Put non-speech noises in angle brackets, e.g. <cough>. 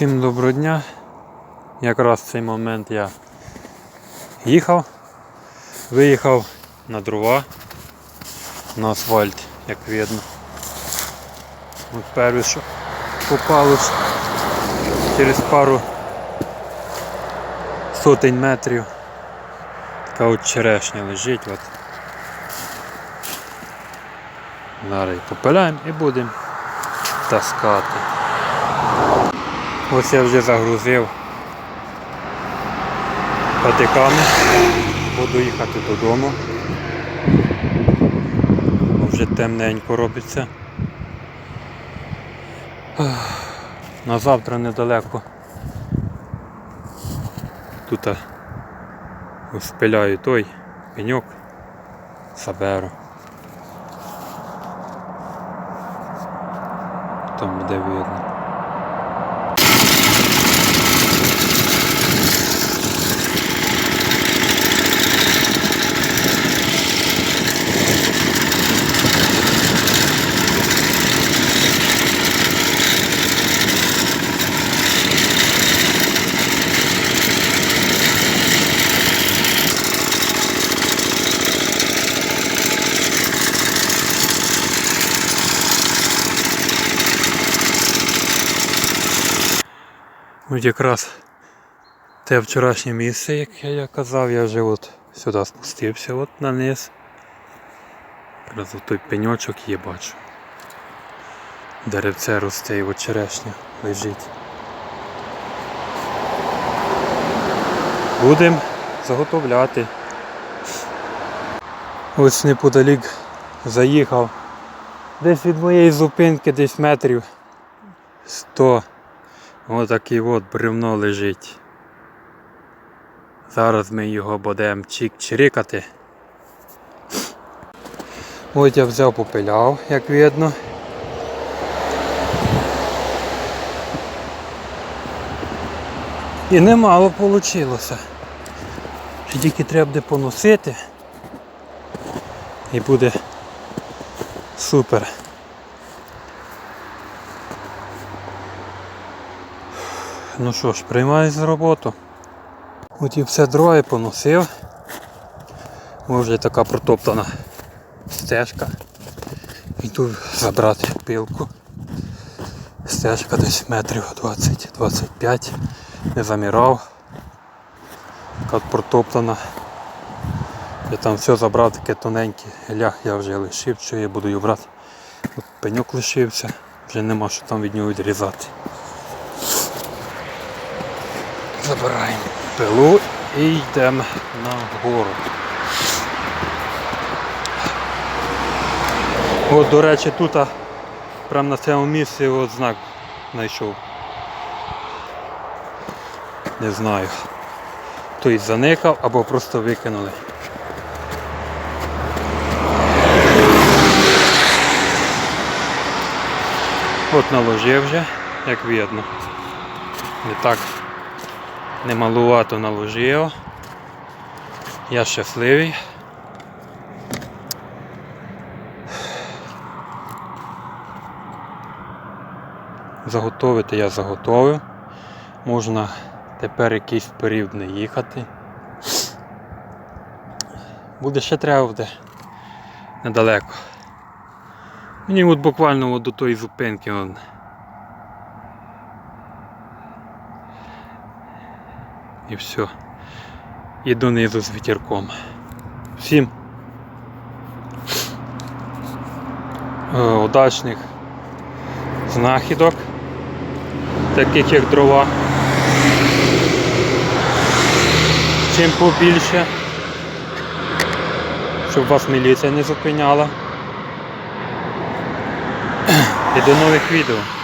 Всім доброго дня. Якраз в цей момент я їхав, виїхав на дрова, на асфальт, як видно. От перше, що попалось через пару сотень метрів. Така от черешня лежить. От. Зараз попиляємо і будемо таскати. Ось я вже загрузив патиками, буду їхати додому. Бо вже темненько робиться. На завтра недалеко. Тут спиляю той пеньок, заберу. Там буде видно. От якраз те вчорашнє місце, як я казав, я вже от сюди спустився от на низ. Якраз от той пеньочок є, бачу. Деревце росте і от черешня лежить. Будемо заготовляти. Ось неподалік заїхав. Десь від моєї зупинки десь метрів 100. Отакий от бревно лежить. Зараз ми його будемо чик-чирикати. Ось я взяв попиляв, як видно. І немало вийшло. Тільки треба буде поносити. І буде супер. Ну що ж, приймаюсь за роботу. От і все дрова поносив. Ось вже така протоптана стежка. Йду забрати пилку. Стежка десь метрів 20-25. Не замірав. Така протоптана. Я там все забрав, таке тоненьке лях я вже лишив, що я буду його брати. От пеньок лишився, вже нема що там від нього відрізати. Забираємо пилу і йдемо на гору. От, до речі, тут прямо на цьому місці от знак знайшов. Не знаю. Той заникав або просто викинули. От наложив вже, як видно. Не так немалувато наложив. Я щасливий. Заготовити я заготовив. Можна тепер якийсь період не їхати. Буде ще треба буде недалеко. Мені от буквально от до тої зупинки. Вон. І все. І донизу з вітерком. Всім е, удачних знахідок, таких як дрова. Чим побільше, щоб вас міліція не зупиняла. <clears throat> І до нових відео.